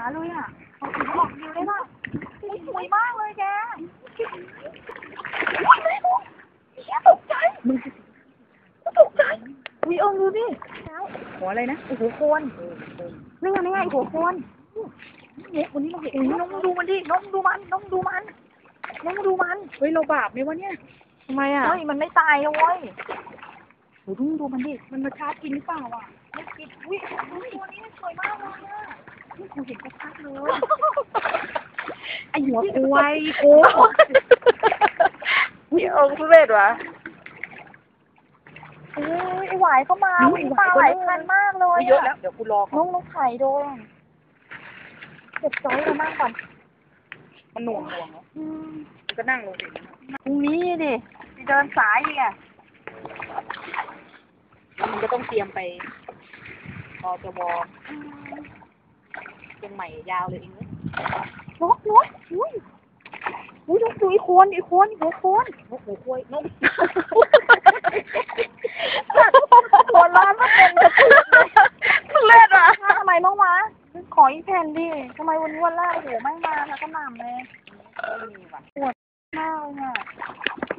าเลยอะเอาสีออกวิวได้ป่ะอุ๊ยสวยมากเลยแกอุ๊ยแม่ดูแกตกใจมึงตกใจอุ้ยเอิงดูดิแล้วหัวอะไรนะโอ้โหโคนนี่ไงนี่ไงหัวโคนเนี่ยวันนี้เราเห็นอุ้ยน้องมึงดูมันดิน้องมึงดูมันน้องมึงดูมันน้องมึงดูมันเฮ้ยเราบาปไหมวะเนี่ยทำไมอะเฮ้ยมันไม่ตายนะเว้ยโอ้ดูดูมันดิมันมาชาร์จกินหรือเปล่าอะไม่กินอุ้ย กูเห็นชัดๆเลยไอหัวควายโอ้อุ้ยเอิงทุเรศวะเอ้ยไอหวายก็มาอุ้ยปลาหลายพันมากเลยเยอะแล้วเดี๋ยวกูรอน้องน้องไข่โดนเก็บจอยกันมากก่อนมันหน่วงหน่วงเนาะอืมมันก็นั่งลงสิพรุ่งนี้ดิไปเดินสายอีกอะแล้วมันก็ต้องเตรียมไปรอจวเชี ยงใหม่ยาวเลยเองเว้ยนกนกอุ้ยอุ้ยนกดูอีโคนอีโคนหัวโคนนกหูควายนกหัวร้อนมาเป็นกระตือทุเรศอะทำไมบ้างวะขออีกแผ่นดิทำไมวันนี้วันแรกโอ้โหไม่มาแล้วก็หนำเลยไม่มีว่ะมากเลยอะ